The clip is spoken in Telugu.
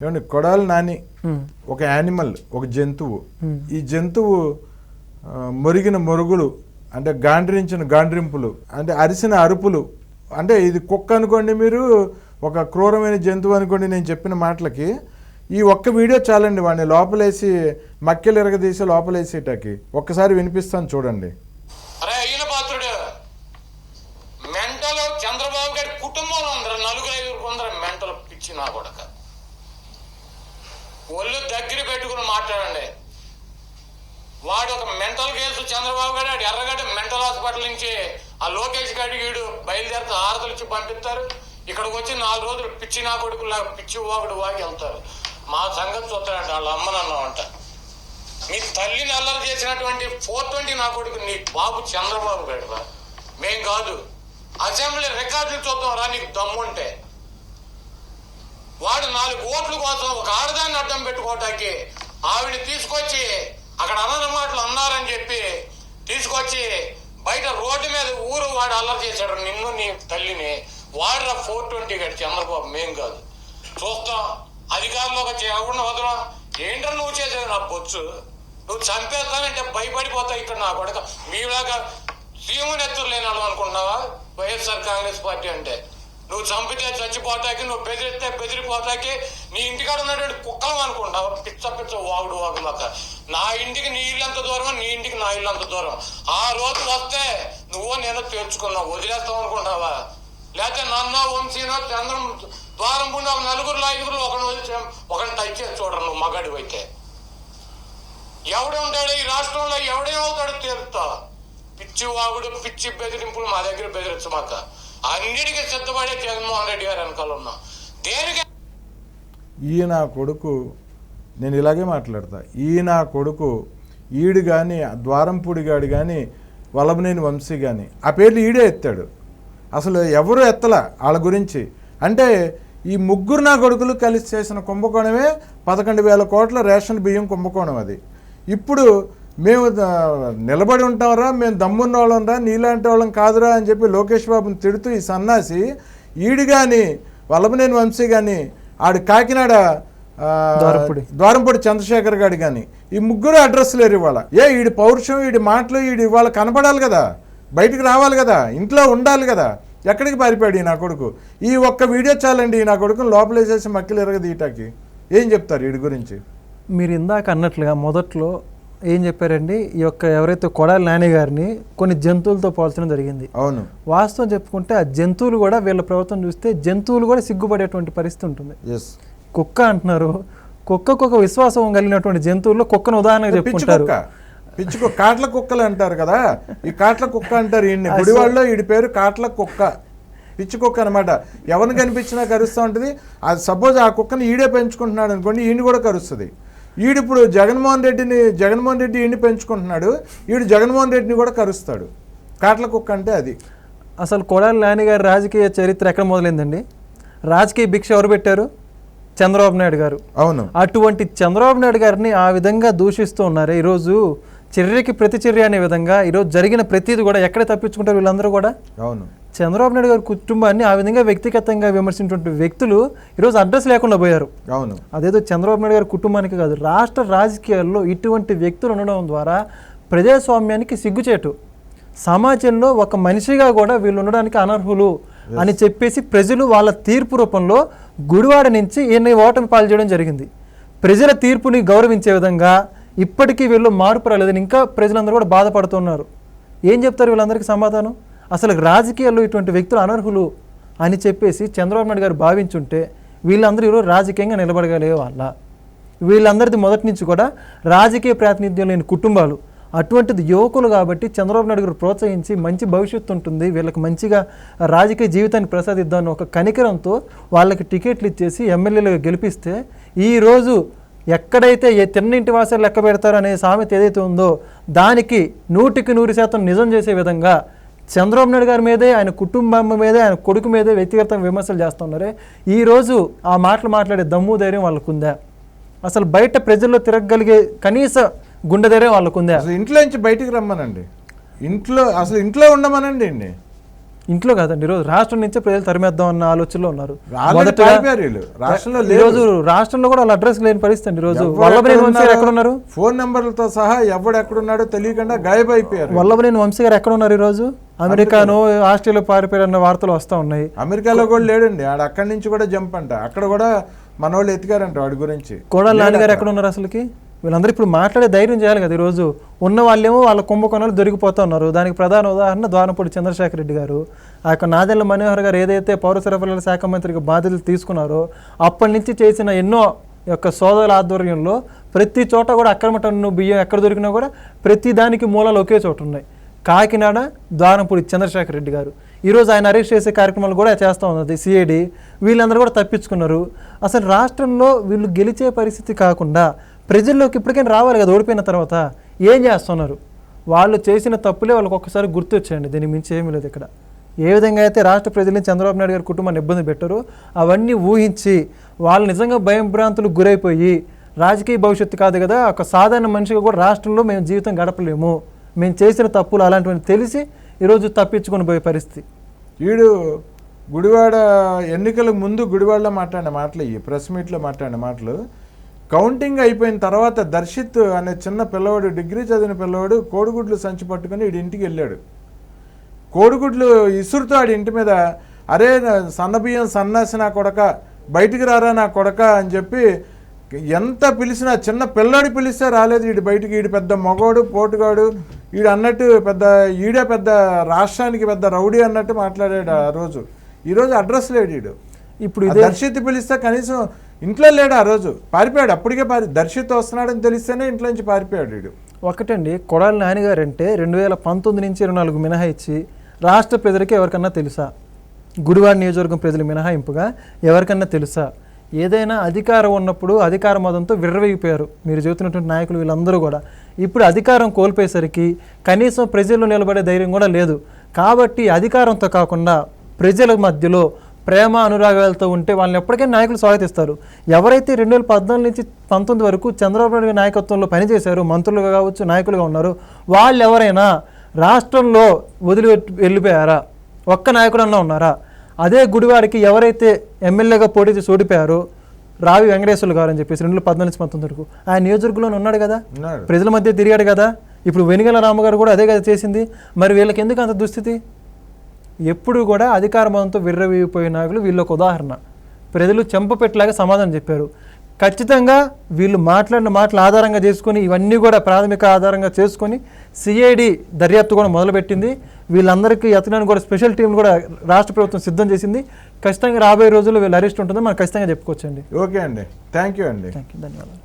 ఏమండి? కొడాలి నాని ఒక యానిమల్ ఒక జంతువు. ఈ జంతువు మొరిగిన మొరుగులు అంటే గాండ్రించిన గాండ్రింపులు అంటే అరిసిన అరుపులు అంటే ఇది కుక్క అనుకోండి మీరు ఒక క్రూరమైన జంతువు అనుకోండి నేను చెప్పిన మాటలకి ఈ ఒక్క వీడియో చాలండి వాడిని లోపలేసి మక్కెలు ఎరగదీసి లోపలేసేటకి ఒక్కసారి వినిపిస్తాను చూడండి అరే అయిన పాత్రుడు మెంటల్ చంద్రబాబు గారి కుటుంబంలో ఉందరు నలుగురు ఐదుగురు కొందరు మెంటల్ పిచ్చి నా కొడక ఒళ్ళు దగ్గర పెట్టుకుని మాట్లాడండి. వాడు ఒక మెంటల్ కేసు చంద్రబాబు గారు ఆడు ఎర్రగడ్డ మెంటల్ హాస్పిటల్ నుంచి ఆ లోకేష్ గారికి వీడు బయలుదేరితే ఆరతలు ఇచ్చి పంపిస్తారు. ఇక్కడికి వచ్చి నాలుగు రోజులు పిచ్చి నా కొడుకులా పిచ్చి వాగుడు వాగి వెళ్తారు. మా సంగతి చూస్తాడంట వాళ్ళ అమ్మ అమ్మనన్నామంట మీ తల్లిని అల్లరి చేసినటువంటి ఫోర్ ట్వంటీ నా కొడుకు నీ బాబు చంద్రబాబు గారు మేం కాదు. అసెంబ్లీ రికార్డులు చూద్దాం రా నీకు దమ్ముంటే. వాడు నాలుగు ఓట్ల కోసం ఒక ఆడదా అడ్డం పెట్టుకోవటానికి ఆవిడ తీసుకొచ్చి అక్కడ అన్న మాటలు అన్నారని చెప్పి తీసుకొచ్చి బయట రోడ్డు మీద ఊరు వాడు అల్లరి చేశాడు. నిన్ను నీ తల్లిని వాడురా ఫోర్ ట్వంటీ గడి చంద్రబాబు. మేం కాదు. చూస్తాం. అధికారంలోకి చేయకుండా వదలం ఏంటో నువ్వు చేసేది? నా బొచ్చు. నువ్వు చంపేస్తానంటే భయపడిపోతావు ఇక్కడ నా కొడక. మీలాగా సీఎం ఎత్తులు లేని అనుకుంటున్నావా? వైఎస్ఆర్ కాంగ్రెస్ పార్టీ అంటే. నువ్వు చంపితే చచ్చిపోతాకి నువ్వు బెదిరిస్తే బెదిరిపోతాకి నీ ఇంటికాడ ఉన్నటువంటి కుక్కలు అనుకుంటావు పిచ్చ పిచ్చ వాగుడు వాగులాక నా ఇంటికి నీ ఇల్లు అంత దూరం నీ ఇంటికి నా ఇల్లు అంత దూరం ఆ రోజు వస్తే నువ్వు నేను తెచ్చుకున్నావు వదిలేస్తావు అనుకుంటావా? లేకపోతే నన్నో వంశీనో చంద్రం ద్వారం పుండి ఒక నలుగురు ఐదుగురు ఒకరిని వచ్చి ఒకరిని టచ్ చేసి చూడరు నువ్వు మగాడి అయితే. ఎవడే ఉంటాడు ఈ రాష్ట్రంలో? ఎవడేమవుతాడో తేలుతా పిచ్చి వాగుడు పిచ్చి బెదిరింపులు మా దగ్గర బెదిరించమాక అన్నిటికీ సిద్ధపడే జగన్మోహన్ రెడ్డి గారు వెనకాల ఉన్నాం. దేనికి ఈయన నా కొడుకు నేను ఇలాగే మాట్లాడతా. ఈయన నా కొడుకు ఈడు కానీ ద్వారంపూడి గాడు కానీ వల్లభనేని వంశీ కానీ ఆ పేర్లు ఈడే ఎత్తాడు. అసలు ఎవరు ఎత్తల వాళ్ళ గురించి? అంటే ఈ ముగ్గురు నా కొడుకులు కలిసి చేసిన కుంభకోణమే పదకొండు వేల కోట్ల రేషన్ బియ్యం కుంభకోణం అది. ఇప్పుడు మేము నిలబడి ఉంటాంరా మేము దమ్మున్న వాళ్ళం రా నీలాంటి వాళ్ళం కాదురా అని చెప్పి లోకేష్ బాబుని తిడుతూ ఈ సన్నాసి ఈడు కానీ వల్లభనేని వంశీ కానీ ఆడు కాకినాడ ద్వారంపూడి. చంద్రశేఖర్ గారు కానీ ఈ ముగ్గురు అడ్రస్ లేరు ఇవాళ. ఏ ఈడి పౌరుషం ఈడి మాటలు ఈడి ఇవాళ కనపడాలి కదా బయటికి రావాలి కదా ఇంట్లో ఉండాలి కదా ఎక్కడికి పారిపోయాడు ఈ నా కొడుకు? ఈ ఒక్క వీడియో చాలండి ఈ నా కొడుకుని లోపలేసేసి మక్కిలు ఎరగదీయటానికి. ఏం చెప్తారు వీడి గురించి? మీరు ఇందాక అన్నట్లుగా మొదట్లో ఏం చెప్పారండి? ఈ యొక్క ఎవరైతే కొడాలి నాని గారిని కొన్ని జంతువులతో పోల్చడం జరిగింది. అవును. వాస్తవం చెప్పుకుంటే ఆ జంతువులు కూడా వీళ్ళ ప్రభుత్వం చూస్తే జంతువులు కూడా సిగ్గుపడేటువంటి పరిస్థితి ఉంటుంది. ఎస్ కుక్క అంటున్నారు. కుక్కకు ఒక విశ్వాసం కలిగినటువంటి జంతువుల్లో కుక్కను ఉదాహరణగా చెప్పుకుంటారు. కుక్క. పిచ్చి కుక్క. కాట్ల కుక్కలు అంటారు కదా? ఈ కాట్ల కుక్క అంటారు ఈయన్ని. గుడివాడలో ఈడి పేరు కాట్ల కుక్క. పిచ్చి కుక్క అనమాట ఎవరిని కనిపించినా కరుస్తూ ఉంటుంది. అది సపోజ్ ఆ కుక్కని ఈడే పెంచుకుంటున్నాడు అనుకోండి ఈయన కూడా కరుస్తుంది. ఈడు ఇప్పుడు జగన్మోహన్ రెడ్డిని జగన్మోహన్ రెడ్డి ఈయన్ని పెంచుకుంటున్నాడు ఈడు జగన్మోహన్ రెడ్డిని కూడా కరుస్తాడు. కాట్ల కుక్క అంటే అది. అసలు కొడాలి నాని గారి రాజకీయ చరిత్ర ఎక్కడ మొదలైందండి? రాజకీయ భిక్ష ఎవరు పెట్టారు? చంద్రబాబు నాయుడు గారు. అవును. అటువంటి చంద్రబాబు నాయుడు గారిని ఆ విధంగా దూషిస్తూ ఉన్నారు ఈరోజు చర్యకి ప్రతి చర్య అనే విధంగా ఈరోజు జరిగిన ప్రతిది కూడా ఎక్కడ తప్పించుకుంటారు వీళ్ళందరూ కూడా? అవును. చంద్రబాబు నాయుడు గారి కుటుంబాన్ని ఆ విధంగా వ్యక్తిగతంగా విమర్శించినటువంటి వ్యక్తులు ఈరోజు అడ్రస్ లేకుండా పోయారు. అవును. అదేదో చంద్రబాబు నాయుడు గారి కుటుంబానికి కాదు రాష్ట్ర రాజకీయాల్లో ఇటువంటి వ్యక్తులు ఉండడం ద్వారా ప్రజాస్వామ్యానికి సిగ్గుచేటు. సమాజంలో ఒక మనిషిగా కూడా వీళ్ళు ఉండడానికి అనర్హులు అని చెప్పేసి ప్రజలు వాళ్ళ తీర్పు రూపంలో గుడివాడ నుంచి ఈయన ఓటమి పాలు చేయడం జరిగింది. ప్రజల తీర్పుని గౌరవించే విధంగా ఇప్పటికీ వీళ్ళు మార్పు రాలేదని ఇంకా ప్రజలందరూ కూడా బాధపడుతున్నారు ఏం చెప్తారు వీళ్ళందరికీ సమాధానం? అసలు రాజకీయాల్లో ఇటువంటి వ్యక్తులు అనర్హులు అని చెప్పేసి చంద్రబాబు నాయుడు గారు భావించుంటే వీళ్ళందరూ ఈరోజు రాజకీయంగా నిలబడగలిగే వాళ్ళ వీళ్ళందరిది మొదటి నుంచి కూడా రాజకీయ ప్రాతినిధ్యం లేని కుటుంబాలు అటువంటిది యువకులు కాబట్టి చంద్రబాబు నాయుడు గారు ప్రోత్సహించి మంచి భవిష్యత్తు ఉంటుంది వీళ్ళకి మంచిగా రాజకీయ జీవితాన్ని ప్రసాదిద్దామని ఒక కనికరంతో వాళ్ళకి టికెట్లు ఇచ్చేసి ఎమ్మెల్యేలుగా గెలిపిస్తే ఈరోజు ఎక్కడైతే ఏ తిన్నింటి వాసాలు లెక్క పెడతారో అనే సామెత ఏదైతే ఉందో దానికి నూటికి నూరు శాతం నిజం చేసే విధంగా చంద్రబాబు నాయుడు గారి మీదే ఆయన కుటుంబం మీదే ఆయన కొడుకు మీదే వ్యక్తిగత విమర్శలు చేస్తున్నారే. ఈరోజు ఆ మాటలు మాట్లాడే దమ్ము ధైర్యం వాళ్ళకుందా. అసలు బయట ప్రజల్లో తిరగగలిగే కనీస గుండె ధైర్యం వాళ్ళకుందా. అసలు ఇంట్లో నుంచి బయటికి రమ్మనండి. ఇంట్లో అసలు ఇంట్లో ఉండమనండి అండి ఇంట్లో కాదండి ఈరోజు రాష్ట్రం నుంచే ప్రజలు తరిమేద్దాం అన్న ఆలోచనలో ఉన్నారు. రాష్ట్రంలో. ఈరోజు రాష్ట్రంలో కూడా వాళ్ళ అడ్రస్ లేని పరిస్థితి అండి. ఈరోజు వల్లభనేని వంశీ గారు ఎక్కడ ఉన్నారు ఫోన్ నెంబర్లతో సహా ఎవడు ఎక్కడున్నాడో తెలియకుండా గాయబైపోయారు వల్లభనేని వంశీ గారు ఎక్కడ ఉన్నారు ఈరోజు అమెరికాను ఆస్ట్రేలియా పారిపోయారన్న వార్తలు వస్తూ ఉన్నాయి. అమెరికాలో కూడా లేడండి. ఆడ అక్కడి నుంచి కూడా జంప్ అంట. అక్కడ కూడా మన వాళ్ళు ఎతికారంట వాడి గురించి. కోడల నాన్నగారు ఎక్కడ ఉన్నారు అసలుకి? వీళ్ళందరూ ఇప్పుడు మాట్లాడే ధైర్యం చేయాలి కదా ఈరోజు. ఉన్న వాళ్ళేమో వాళ్ళ కుంభకోణాలు దొరికిపోతూ ఉన్నారు. దానికి ప్రధాన ఉదాహరణ ద్వారపూడి చంద్రశేఖర్ రెడ్డి గారు. ఆ యొక్క నాదెళ్ళ మనోహర్ గారు ఏదైతే పౌర సరఫరాల శాఖ మంత్రికి బాధ్యతలు తీసుకున్నారో అప్పటి నుంచి చేసిన ఎన్నో యొక్క సోదరుల ఆధ్వర్యంలో ప్రతి చోట కూడా అక్రమ టన్ను బియ్యం ఎక్కడ దొరికినా కూడా ప్రతి దానికి మూలాలు ఒకే చోట ఉన్నాయి. కాకినాడ ద్వారంపూడి చంద్రశేఖర్ రెడ్డి గారు. ఈరోజు ఆయన అరెస్ట్ చేసే కార్యక్రమాలు కూడా చేస్తూ ఉన్నది సిఐడి. వీళ్ళందరూ కూడా తప్పించుకున్నారు. అసలు రాష్ట్రంలో వీళ్ళు గెలిచే పరిస్థితి కాకుండా ప్రజల్లోకి ఇప్పటికైనా రావాలి కదా ఓడిపోయిన తర్వాత. ఏం చేస్తున్నారు? వాళ్ళు చేసిన తప్పులే వాళ్ళకి ఒక్కసారి గుర్తొచ్చాయండి దీనికి మించి ఏమీ లేదు ఇక్కడ. ఏ విధంగా అయితే రాష్ట్ర ప్రజల్ని చంద్రబాబు నాయుడు గారి కుటుంబాన్ని ఇబ్బంది పెట్టారో అవన్నీ ఊహించి వాళ్ళు నిజంగా భయంభ్రాంతులు గురైపోయి రాజకీయ భవిష్యత్తు కాదు కదా ఒక సాధారణ మనిషిగా కూడా రాష్ట్రంలో మేము జీవితం గడపలేము. మేము చేసిన తప్పులు అలాంటివన్నీ తెలిసి ఈరోజు తప్పించుకొని పోయే పరిస్థితి. వీడు గుడివాడ ఎన్నికల ముందు గుడివాడలో మాట్లాడిన మాటలు ఈ ప్రెస్ మీట్లో మాట్లాడిన మాటలు. కౌంటింగ్ అయిపోయిన తర్వాత దర్శిత్ అనే చిన్న పిల్లవాడు డిగ్రీ చదివిన పిల్లవాడు కోడిగుడ్లు సంచి పట్టుకొని వీడి ఇంటికి వెళ్ళాడు. కోడిగుడ్లు ఇసురుతో ఆడి ఇంటి మీద అరే సన్నబియ్యం సన్నాసి నా కొడక బయటికి రారా నా కొడక అని చెప్పి ఎంత పిలిచినా చిన్న పిల్లాడి పిలిస్తే రాలేదు వీడు బయటికి వీడు పెద్ద మగోడు పోటుగాడు వీడు అన్నట్టు పెద్ద ఈడే పెద్ద రాష్ట్రానికి పెద్ద రౌడీ అన్నట్టు మాట్లాడాడు ఆ రోజు. ఈరోజు అడ్రస్ లేడు వీడు ఇప్పుడు దర్శిత్ పిలిస్తే కనీసం ఇంట్లో లేడు ఆ రోజు. పారిపోయాడు. అప్పటికే పారి దర్శిత్ వస్తున్నాడని తెలిస్తేనే ఇంట్లో నుంచి పారిపోయాడు వీడు. ఒకటండి కొడాలి నాన్నగారు అంటే రెండు వేల పంతొమ్మిది నుంచి ఇరవై నాలుగు మినహాయించి రాష్ట్ర ప్రజలకి ఎవరికన్నా తెలుసా? గుడివాడ నియోజకవర్గం ప్రజలు మినహాయింపుగా ఎవరికన్నా తెలుసా? ఏదైనా అధికారం ఉన్నప్పుడు అధికార మదంతో విర్రవీగిపోయారు. మీరు చెబుతున్నటువంటి నాయకులు వీళ్ళందరూ కూడా. ఇప్పుడు అధికారం కోల్పోయేసరికి కనీసం ప్రజల్లో నిలబడే ధైర్యం కూడా లేదు. కాబట్టి అధికారంతో కాకుండా ప్రజల మధ్యలో ప్రేమ అనురాగాలతో ఉంటే వాళ్ళని ఎప్పటికైనా నాయకులు స్వాగతిస్తారు. ఎవరైతే రెండు వేల పద్నాలుగు నుంచి పంతొమ్మిది వరకు చంద్రబాబు నాయుడు నాయకత్వంలో పనిచేశారు మంత్రులుగా కావచ్చు నాయకులుగా ఉన్నారు వాళ్ళు ఎవరైనా రాష్ట్రంలో వదిలి వెళ్ళిపోయారా? ఒక్క నాయకుడన్నా ఉన్నారా? అదే గుడివాడికి ఎవరైతే ఎమ్మెల్యేగా పోటీ చేసి ఓడిపోయారో రావి వెంకటేశ్వర్లు గారు అని చెప్పేసి రెండు వేల పద్నాలుగు నుంచి పంతొమ్మిది వరకు. ఆయన నియోజకవర్గంలో ఉన్నాడు కదా? ప్రజల మధ్య తిరిగాడు కదా? ఇప్పుడు వెనుగల రామగారు కూడా అదే కదా చేసింది. మరి వీళ్ళకి ఎందుకు అంత దుస్థితి? ఎప్పుడు కూడా అధికార మతంతో విర్రవీగిపోయే నాయకులు వీళ్ళొక ఉదాహరణ. ప్రజలు చెంపపెట్టలాగా సమాధానం చెప్పారు. ఖచ్చితంగా వీళ్ళు మాట్లాడిన మాటల ఆధారంగా చేసుకొని ఇవన్నీ కూడా ప్రాథమిక ఆధారంగా చేసుకొని సిఐడి దర్యాప్తు కూడా మొదలుపెట్టింది. వీళ్ళందరికీ ఎత్తడానికి కూడా స్పెషల్ టీం కూడా రాష్ట్ర ప్రభుత్వం సిద్ధం చేసింది. ఖచ్చితంగా రాబోయే రోజుల్లో వీళ్ళు అరెస్ట్ ఉంటుందో మనం ఖచ్చితంగా చెప్పుకోవచ్చండి. ఓకే అండి. థ్యాంక్ యూ అండి. థ్యాంక్ యూ ధన్యవాదాలు.